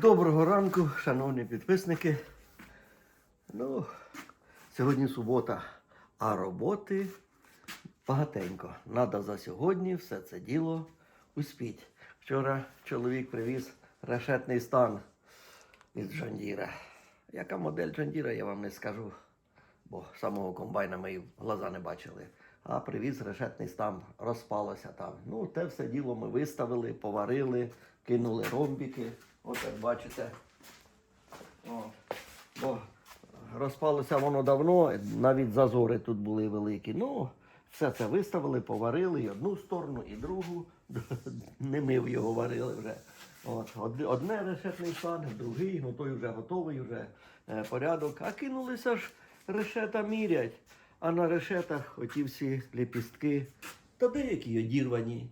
Доброго ранку, шановні підписники. Ну, сьогодні субота, а роботи багатенько. Надо за сьогодні все це діло успіть. Вчора чоловік привіз решетний стан із Джандіра. Яка модель Джандіра, я вам не скажу, бо самого комбайна ми глаза не бачили. А привіз решетний стан, розпалося там. Ну, те все діло ми виставили, поварили, кинули ромбіки. От як бачите. О, бо розпалося воно давно, навіть зазори тут були великі. Ну, все це виставили, поварили і одну сторону, і другу. Не ми його варили вже. От, одне решетний стан, другий, ну той вже готовий, вже е, порядок. А кинулися ж решета мірять. А на решетах оті всі ліпістки, та деякі одірвані.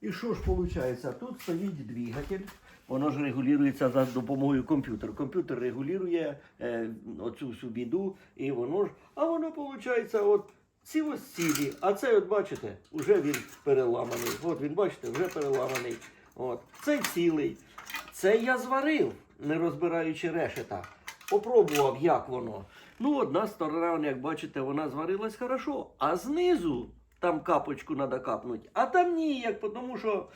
І що ж виходить? Тут стоїть двигатель, воно ж регулюється за допомогою комп'ютера. Комп'ютер регулює е, оцю всю біду, і воно ж. А воно виходить, от ці ось цілі. А цей, от бачите, вже він переламаний. От він, бачите, вже переламаний. От. Цей цілий. Це я зварив, не розбираючи решета. Попробував, як воно. Ну, одна сторона, як бачите, вона зварилась хорошо, а знизу там капочку треба капнути, а там ніяк, тому що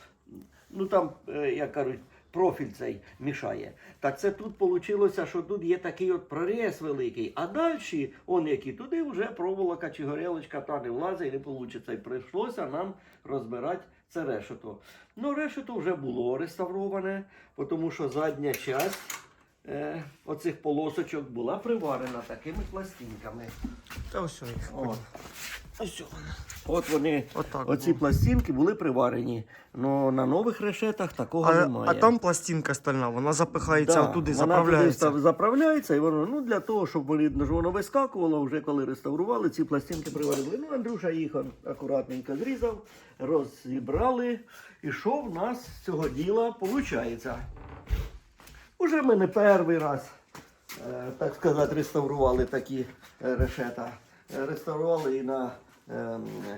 ну там, е, як кажуть, профіль цей мішає. Так це тут вийшло, що тут є такий от проріз великий, а далі, он які, туди вже проволока чи горілочка та не влазить, і не вийде. І прийшлося нам розбирати це решето. Ну, решето вже було реставроване, тому що задня часть е, оцих полосочок була приварена такими пластинками. Та ось їх. От. Ось вона. От вони, Отак оці було. пластинки були приварені. але на нових решетах такого А, немає. а там пластинка стальна, вона запихається Да, туди, вона заправляється. туди заправляється, і воно ну, для того, щоб видно, що воно вискакувало, вже коли реставрували, ці пластинки приварили. Ну, Андрюша їх акуратненько зрізав, розібрали. І що в нас з цього діла виходить? Уже ми не перший раз, е, так сказати, реставрували такі е, решета. Е, Реставрували і на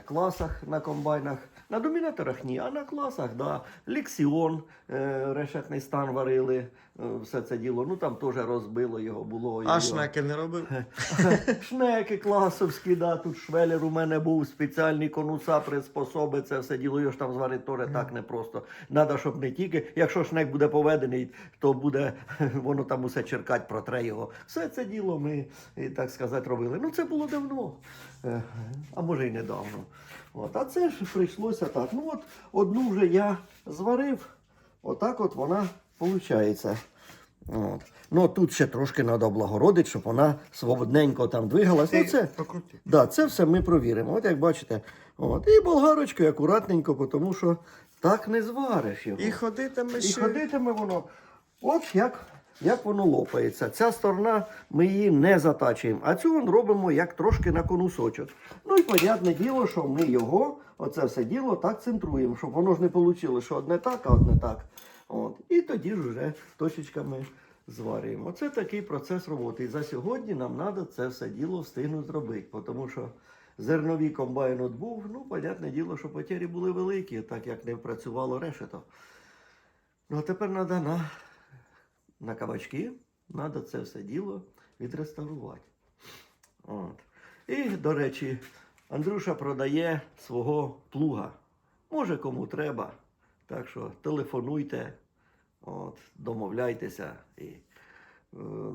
класах, на комбайнах. На домінаторах ні, а на класах, да. Лексіон, е, решетний стан варили, е, все це діло. Ну там теж розбило його, було. А його. шнеки не робив? Шнеки класовські, да, тут швелер у мене був, спеціальні конуса, приспособи, це все діло, його ж там зварити теж так непросто. Надо, щоб не тільки, якщо шнек буде поведений, то буде воно там усе черкать, протре його. Все це діло ми, так сказати, робили. Ну це було давно, а може й недавно. От, а це ж прийшлося так. Ну от одну вже я зварив, отак от вона виходить. От. Ну тут ще трошки треба облагородити, щоб вона свободненько там двигалась. Ну, це, да, це все ми провіримо. От як бачите. От. І болгарочкою акуратненько, тому що так не звариш його. І ходитиме І ще. ходитиме воно. От як, як воно лопається. Ця сторона ми її не затачуємо, а цю робимо як трошки на конусочок. Ну і понятне діло, що ми його, оце все діло так центруємо, щоб воно ж не вийшло, що одне так, а одне так. От. І тоді ж вже точечками зварюємо. Це такий процес роботи. І за сьогодні нам треба це все діло встигнути зробити, тому що зерновий комбайн от був, ну, понятне діло, що потері були великі, так як не працювало решето. Ну, а тепер треба на, на кабачки, треба це все діло відреставрувати. От. І, до речі, Андрюша продає свого плуга. Може, кому треба. Так що телефонуйте, от, домовляйтеся. І, е,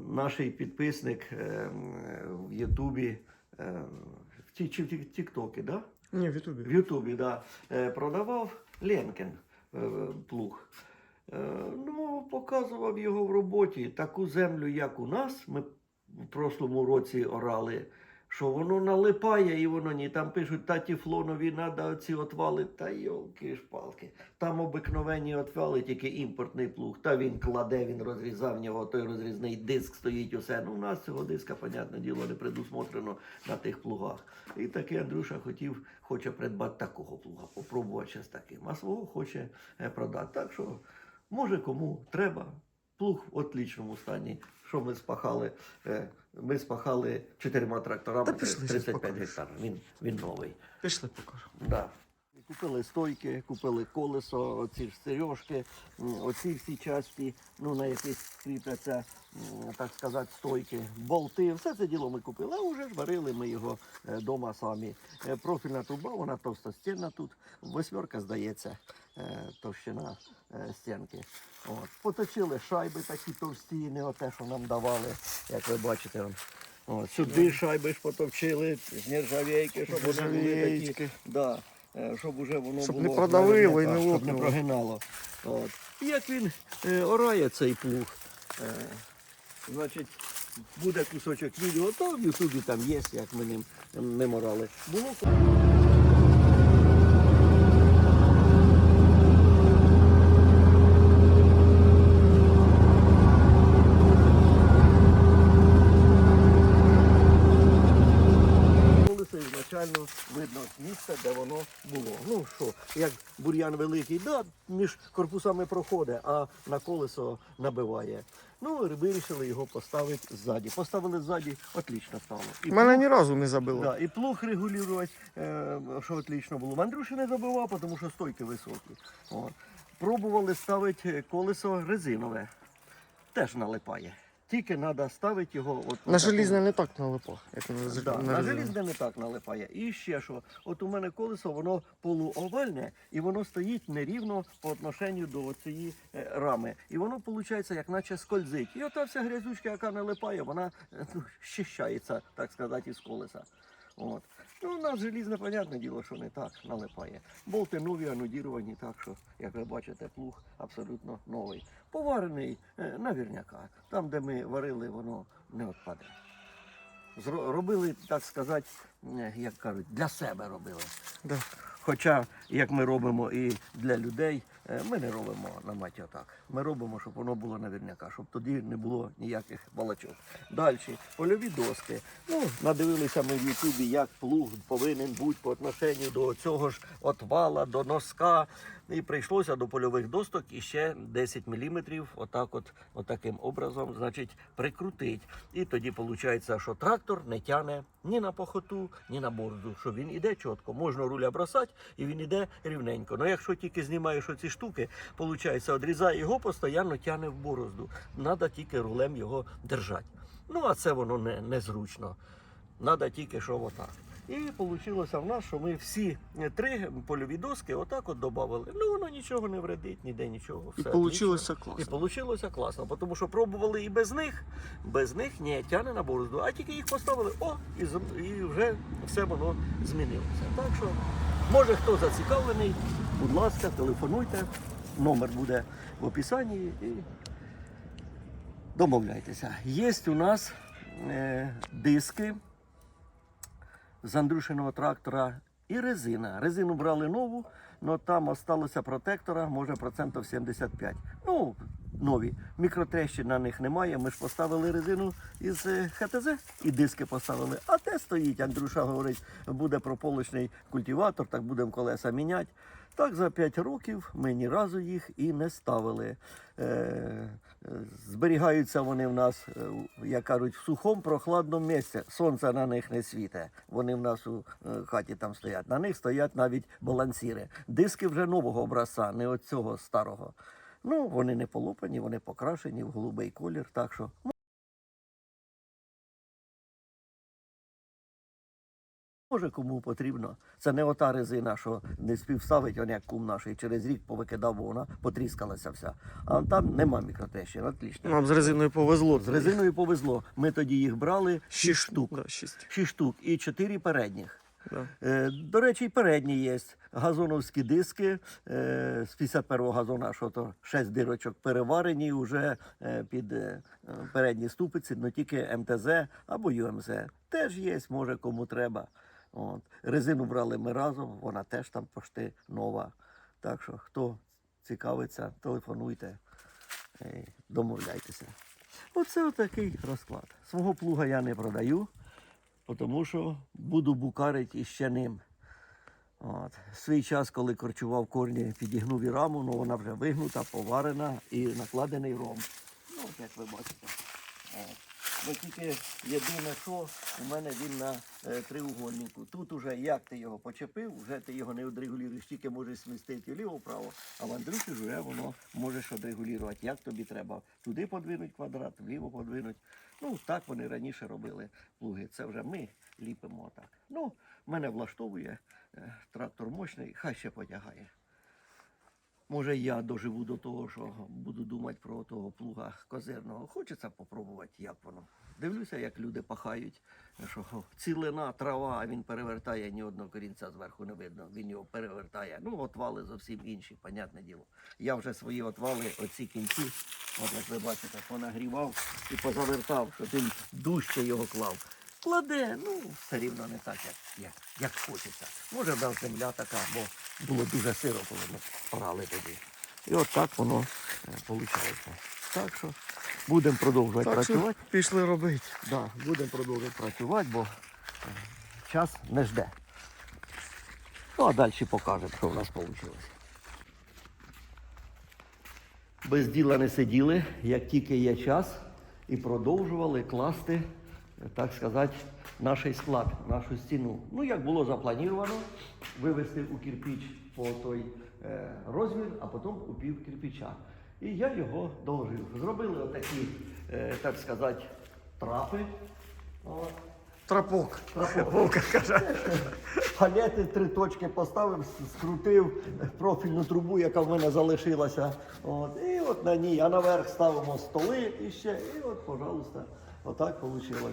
наш підписник е, в Ютубі, е, в Ті- чи в Тік- Тіктокі, да? Ні, в Ютубі. в Ютубі, да, е, продавав Ленкен е, плуг. Е, Ну, показував його в роботі. Таку землю, як у нас, ми в прошлому році орали, що воно налипає і воно ні. Там пишуть, та тефлонові треба оці отвали. Та йолки ж палки. Там обикновенні отвали, тільки імпортний плуг. Та він кладе, він розрізав в нього, той розрізний диск стоїть усе. Ну, у нас цього диска, понятне діло, не предусмотрено на тих плугах. І таки Андрюша хотів, хоче придбати такого плуга, попробувати ще з таким. А свого хоче е, продати. Так що, може кому треба. Плуг в отлічному стані. Що ми спахали? Е, Ми спахали чотирма тракторами Та пішли, щас 35 гектарів. Він, він новий. Пішли покажу. Да. Купили стойки, купили колесо, оці ж сережки, оці всі часті, ну на яких кріпляться, так сказати, стойки, болти. Все це діло ми купили, а вже ж варили ми його вдома самі. Е, Профільна труба, вона товстостінна тут. Восьмерка, здається, е, товщина е, стінки. От. Поточили шайби такі товсті, не оте, що нам давали, як ви бачите. От, сюди шайби ж потовчили, з нержавейки, щоб вони були такі. Да, е, щоб уже воно Щоб було не продавило і не щоб не прогинало. От. І як він е, орає цей плуг, е, значить, буде кусочок відео, то в Ютубі там є, як ми ним ним орали. Було Колесо ізначально видно місце, де воно було. Ну що, як бур'ян великий, да, між корпусами проходить, а на колесо набиває. Ну, вирішили його поставити ззаді. Поставили ззаді, отлично стало. І Мене плуг- ні разу не забило. Да, і плуг регулювати, е, що отлично було. В Андрюші не забивав, тому що стойки високі. От. Пробували ставити колесо резинове. Теж налипає. Тільки треба ставити його. От, На желізне не так налипа. як на, Да, на, желізне не так налипає. І ще що, от у мене колесо, воно полуовальне, і воно стоїть нерівно по отношенню до цієї е, рами. І воно, виходить, як наче скользить. І ота вся грязючка, яка налипає, вона е, ну, щищається, так сказати, із колеса. От. Ну, у нас желізне, понятне діло, що не так налипає. Болти нові, анодіровані, так що, як ви бачите, плуг абсолютно новий. Поварений е, навірняка. Там, де ми варили, воно не відпаде. Робили, так сказати, е, як кажуть, для себе робили. Да. Хоча, як ми робимо і для людей, ми не робимо на маті отак. Ми робимо, щоб воно було наверняка, щоб тоді не було ніяких балачок. Далі, польові доски. Ну, надивилися ми в Ютубі, як плуг повинен бути по отношенню до цього ж отвала, до носка. І прийшлося до польових досток і ще 10 мм отак от, отаким образом, значить, прикрутить. І тоді виходить, що трактор не тяне ні на похоту, ні на борозду, що він іде чітко. Можна руля бросати, і він іде рівненько. Ну якщо тільки знімаєш оці штуки, виходить, відрізає його, постійно тяне в борозду. Треба тільки рулем його держати. Ну, а це воно не, незручно. Треба тільки що отак. І вийшло в нас, що ми всі три польові доски отак от додали. Ну, воно нічого не вредить, ніде нічого. І вийшло класно. І вийшло класно, тому що пробували і без них, без них не тяне на борозду, а тільки їх поставили, о, і, і вже все воно змінилося. Так що, може хто зацікавлений, будь ласка, телефонуйте, номер буде в описанні і домовляйтеся. Є у нас е, диски з Андрюшиного трактора і резина. Резину брали нову, але там осталося протектора, може процентів 75. Ну, нові. Мікротрещин на них немає. Ми ж поставили резину із е, ХТЗ і диски поставили. А те стоїть, Андрюша говорить, буде прополочний культиватор, так будемо колеса міняти. Так за 5 років ми ні разу їх і не ставили. Е, е, зберігаються вони в нас, е, як кажуть, в сухому прохладному місці. Сонце на них не світе. Вони в нас у хаті там стоять. На них стоять навіть балансіри. Диски вже нового образця, не от цього старого. Ну, вони не полопані, вони покрашені в голубий колір. Так що Може, кому потрібно. Це не ота резина, що не співставить, он як кум наш, і через рік повикидав, бо вона потріскалася вся. А там нема мікротрещин, отлично. Нам з резиною повезло. З резиною повезло. Ми тоді їх брали шість штук. Да, шість. Штук і чотири передніх. Да. Е, До речі, і передні є. Газоновські диски е, з 51-го газона, що то 6 дирочок переварені вже е, під е, передні ступиці, але тільки МТЗ або ЮМЗ. Теж є, може кому треба. От. Резину брали ми разом, вона теж там пошти нова. Так що, хто цікавиться, телефонуйте, е, домовляйтеся. Оце отакий розклад. Свого плуга я не продаю тому що буду букарити іще ним. От. Свій час, коли корчував корні, підігнув і раму, ну вона вже вигнута, поварена і накладений ром. Ну, як ви бачите. От. Ну тільки єдине, що у мене він на е, триугольнику. Тут уже як ти його почепив, вже ти його не відрегулюєш, тільки можеш смістити вліво-вправо, а в Андрюші вже воно можеш відрегулювати, як тобі треба. Туди подвинуть квадрат, вліво подвинуть. Ну, так вони раніше робили плуги. Це вже ми ліпимо так. Ну, мене влаштовує е, трактор мощний, хай ще потягає. Може, я доживу до того, що буду думати про того плуга козирного. Хочеться попробувати, як воно. Дивлюся, як люди пахають, що цілина трава, а він перевертає ні одного корінця зверху не видно. Він його перевертає. Ну, отвали зовсім інші, понятне діло. Я вже свої отвали, оці кінці, от як ви бачите, понагрівав і позавертав, щоб він дужче його клав. Кладе, ну, все рівно не так, як, як, як хочеться. Може, да, земля така, бо було дуже сиро, коли ми орали тоді. І от так воно виходить. Так що будемо продовжувати Так що працювати. пішли робити. Да, будемо продовжувати працювати, бо е, час не жде. Ну, а далі покажемо, що в нас вийшло. Без діла не сиділи, як тільки є час, і продовжували класти, е, так сказати, наш склад, нашу стіну. Ну, як було заплановано, вивести у кирпіч по той е, розмір, а потім у пів кирпича. І я його доложив. Зробили отакі, е, так сказати, трапи. Трапок. Трапок. Палети три точки поставив, скрутив профільну трубу, яка в мене залишилася. От, і от на ній, а наверх ставимо столи і ще. І от, пожалуйста, отак вийшло.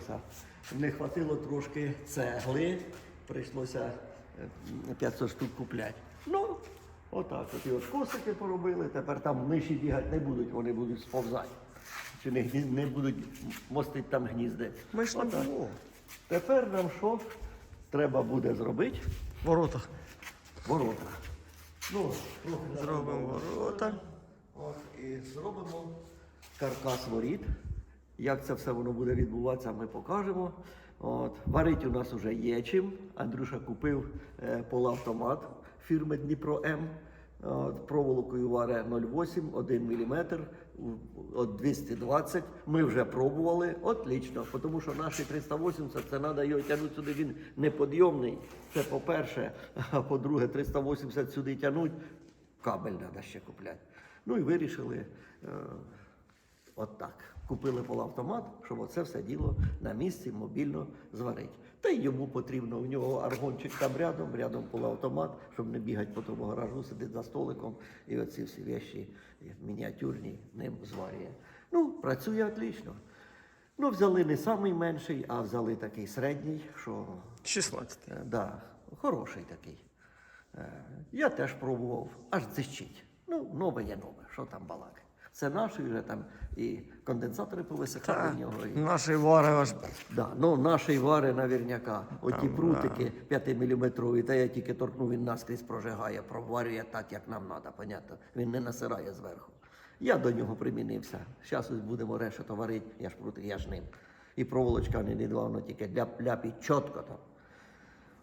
Не хватило трошки цегли, прийшлося е, 500 штук купляти. Ну, отак. От і от косики поробили, тепер там миші бігати не будуть, вони будуть сповзати. Чи не, не будуть мостити там гнізди. Ми ж не було. Тепер нам що треба буде зробити? Ворота. Ворота. Ну, Зробимо ворота. От, і зробимо каркас воріт. Як це все воно буде відбуватися, ми покажемо. От. Варить у нас вже є чим. Андрюша купив е, полуавтомат фірми Дніпро М. Проволокою варе 0,8, 1 мм, от 220. Ми вже пробували, отлично, тому що наші 380 це треба його тягнути сюди, він неподйомний. Це по-перше, а по-друге, 380 сюди тягнути, кабель треба ще купляти. Ну і вирішили е, от так. Купили полуавтомат, щоб оце все діло на місці мобільно зварити. Та й йому потрібно, у нього аргончик там рядом, рядом полуавтомат, щоб не бігати по тому гаражу, сидить за столиком і оці всі вещі мініатюрні ним зварює. Ну, працює отлично. Ну, взяли не самий менший, а взяли такий середній, що 16. Е, Да, хороший такий. Е, Я теж пробував, аж дзищить. Ну, нове є нове, що там балакати. Це наші вже там і конденсатори повисихали в нього. І... Наші вари аж. Да, ну, наші вари наверняка. Оті прутики 5-мм, та я тільки торкну, він наскрізь прожигає, проварює так, як нам треба, понятно. Він не насирає зверху. Я до нього примінився. Зараз будемо решето варити, я ж прутик, я ж ним. І проволочка не недавно тільки ляп-ляпить чітко там.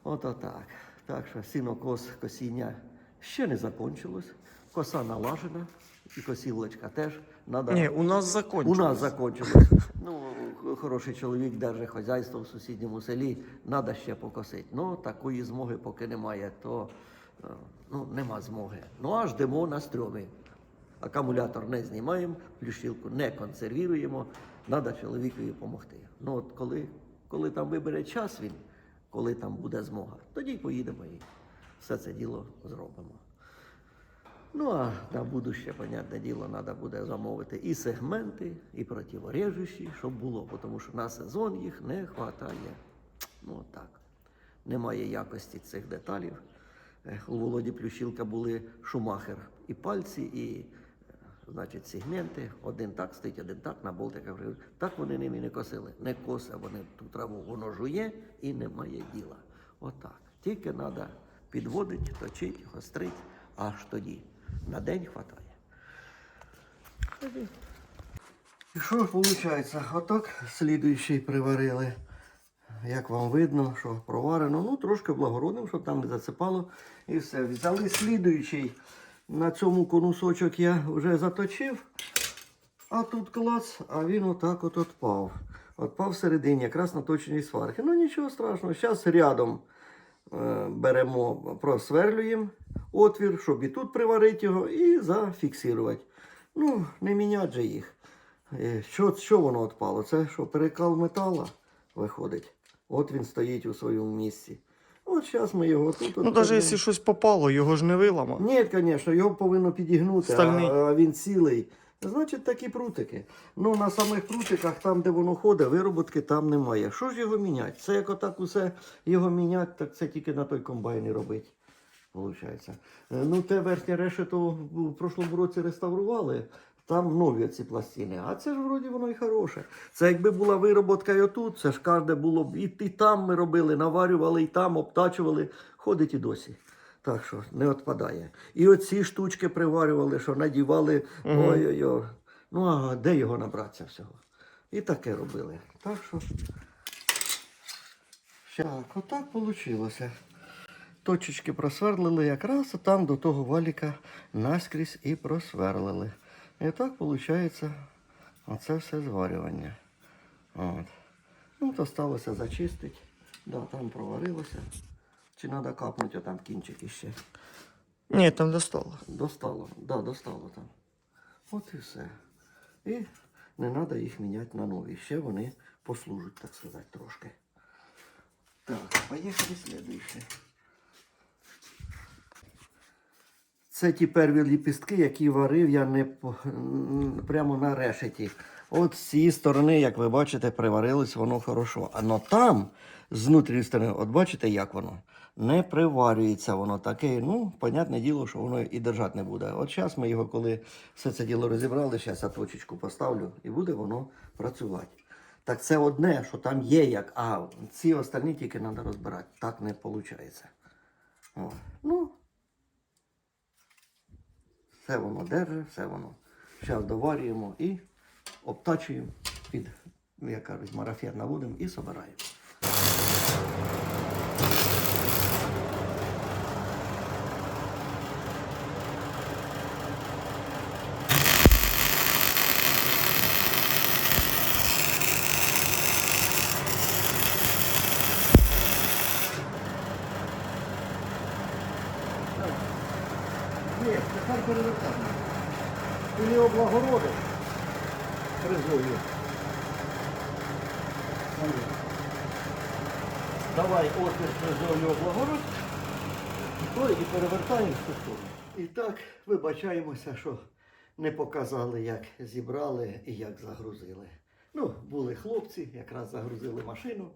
Ото так. Так що сінокос косіння ще не закончилось. Коса налажена, і косілочка теж. Надо... Ні, у нас У закончилось. нас закончилось. Ну, хороший чоловік держить хазяйство в сусідньому селі, треба ще покосити. Ну, такої змоги поки немає, то е, ну, нема змоги. Ну, а ждемо на стрьомі. Акумулятор не знімаємо, плющилку не консервуємо, треба чоловікові допомогти. Ну, от коли, коли там вибере час він, коли там буде змога, тоді поїдемо і все це діло зробимо. Ну, а на будуще, понятне діло, треба буде замовити і сегменти, і противорежущі, щоб було, тому що на сезон їх не вистачає. Ну, так. Немає якості цих деталів. У Володі Плющилка були шумахер і пальці, і е, значить, сегменти. Один так стоїть, один так на болтиках. Так вони ними не косили. Не косе вони ту траву, воно жує і немає діла. Отак. Тільки треба підводити, точити, гострити, аж тоді. На день хватає. І що виходить? Отак слідуючий приварили. Як вам видно, що проварено, ну трошки благородним, щоб там не зацепало. І все. Взяли слідуючий. На цьому конусочок я вже заточив. А тут клац, а він отак от отпав. Отпав всередині, якраз на точній сварки. Ну нічого страшного. Зараз рядом беремо, просверлюємо отвір, щоб і тут приварити його, і зафіксувати. Ну, не міняти же їх. Е, Що, що воно відпало? Це що, перекал метала виходить. От він стоїть у своєму місці. От зараз ми його тут. Ну, навіть якщо щось попало, його ж не виламав. Ні, звісно, його повинно підігнути, Стальний. а, а він цілий. Значить, такі прутики. Ну, на самих прутиках, там, де воно ходить, вироботки там немає. Що ж його міняти? Це як отак усе його міняти, так це тільки на той комбайн і робить. Получається. Е, Ну, те верхнє решето в прошлому році реставрували. Там нові ці пластини. А це ж вроді воно і хороше. Це якби була вироботка і отут, це ж кожне було б. І, і там ми робили, наварювали, і там обтачували. Ходить і досі. Так що не відпадає. І оці штучки приварювали, що надівали. Ой-ой-ой. Ну а де його набратися всього? І таке робили. Так що. Так, отак вийшло. Точечки просверлили якраз там до того валіка наскрізь і просверлили. І так виходить оце все зварювання. От. Ну, то сталося зачистити. Да, там проварилося. Чи треба капнути там кінчики ще? Ні, там достало. Достало, да, достало там. От і все. І не треба їх міняти на нові. Ще вони послужать, так сказати, трошки. Так, поїхали слідуюче. Це ті перві ліпістки, які варив я не прямо на решеті. От з цієї сторони, як ви бачите, приварилось воно хорошо. А там, з внутрішньої сторони, от бачите, як воно? Не приварюється воно таке. Ну, понятне діло, що воно і держати не буде. От зараз ми його, коли все це діло розібрали, зараз я точечку поставлю і буде воно працювати. Так це одне, що там є як, а ці остальні тільки треба розбирати. Так не виходить. О. Ну, все воно держить, все воно. Зараз доварюємо і обтачуємо під, як кажуть, марафет наводимо і собираємо. Ні, тепер перевертаємо. Ти не облагородиш фрезою. Смотри. Давай отвір фрезою облагородь, то і перевертаємо в сторону. І так, вибачаємося, що не показали, як зібрали і як загрузили. Ну, були хлопці, якраз загрузили машину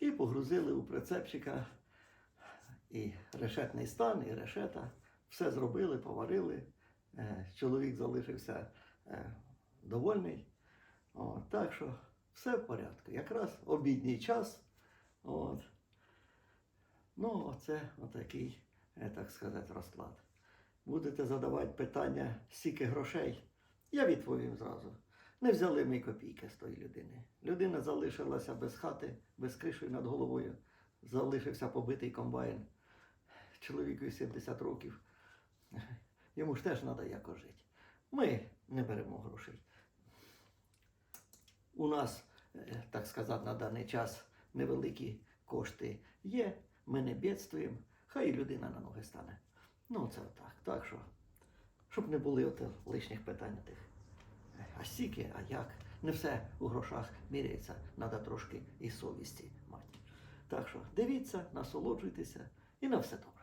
і погрузили у прицепчика і решетний стан, і решета. Все зробили, поварили. Е, Чоловік залишився е, довольний. О, так що все в порядку. Якраз обідній час. От. Ну, оце отакий, е, так сказати, розклад. Будете задавати питання, скільки грошей, я відповім зразу. Не взяли ми копійки з тої людини. Людина залишилася без хати, без криші над головою. Залишився побитий комбайн. Чоловіку 70 років. Йому ж теж треба якось жити. Ми не беремо грошей. У нас, е, так сказати, на даний час невеликі кошти є, ми не бідствуємо, хай і людина на ноги стане. Ну, це отак. Так що, щоб не були от лишніх питань тих. А стільки, а як? Не все у грошах міряється, треба трошки і совісті мати. Так що дивіться, насолоджуйтеся і на все добре.